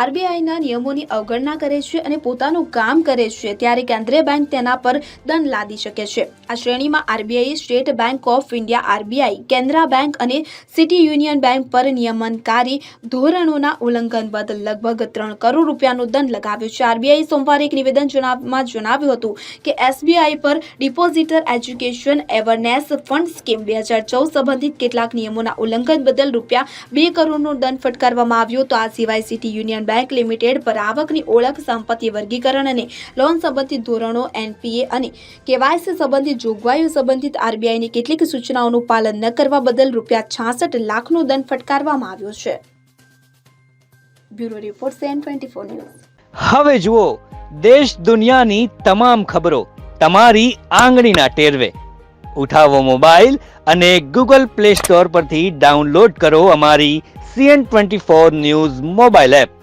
આરબીઆઈના નિયમોની અવગણના કરે છે અને પોતાનું કામ કરે છે, ત્યારે કેન્દ્રીય બેંક તેના પર દંડ લાદી શકે છે. આ શ્રેણીમાં RBI State Bank of India, RBI Canara bank અને સિટી યુનિયન બેંક પર નિયમનકારી ધોરણોના ઉલ્લંઘન બદલ લગભગ ત્રણ કરોડ રૂપિયાનો દંડ લગાવ્યો છે. આરબીઆઈ સોમવારે એક નિવેદન જણાવમાં જણાવ્યું હતું કે એસબીઆઈ પર depositor education awareness fund scheme બે હજાર ચૌદ સંબંધિત કેટલાક નિયમોના ઉલ્લંઘન બદલ રૂપિયા બે કરોડનો દંડ ફટકારવામાં આવ્યો. તો આ સિવાય સિટી યુનિયન બેંક લિમિટેડ પર આવકની ઓળખ, સંપત્તિ વર્ગીકરણ અને લોન સંબંધિત ધોરણો, એનપીએ અને કેવાયસી સંબંધિત જોગવાઈઓ સંબંધિત આરબીઆઈની કેટલીક સૂચનાઓનું પાલન ન કરવા બદલ રૂપિયા છાસઠ લાખનો દંડ ફટકારવામાં આવ્યો છે. Bureau report CN twenty four news. હવે જુઓ, દેશ દુનિયાની તમામ ખબરો તમારી આંગળીના ટેરવે. ઉઠાવો મોબાઈલ અને ગૂગલ પ્લે સ્ટોર પરથી ડાઉનલોડ કરો અમારી CN twenty four news mobile app.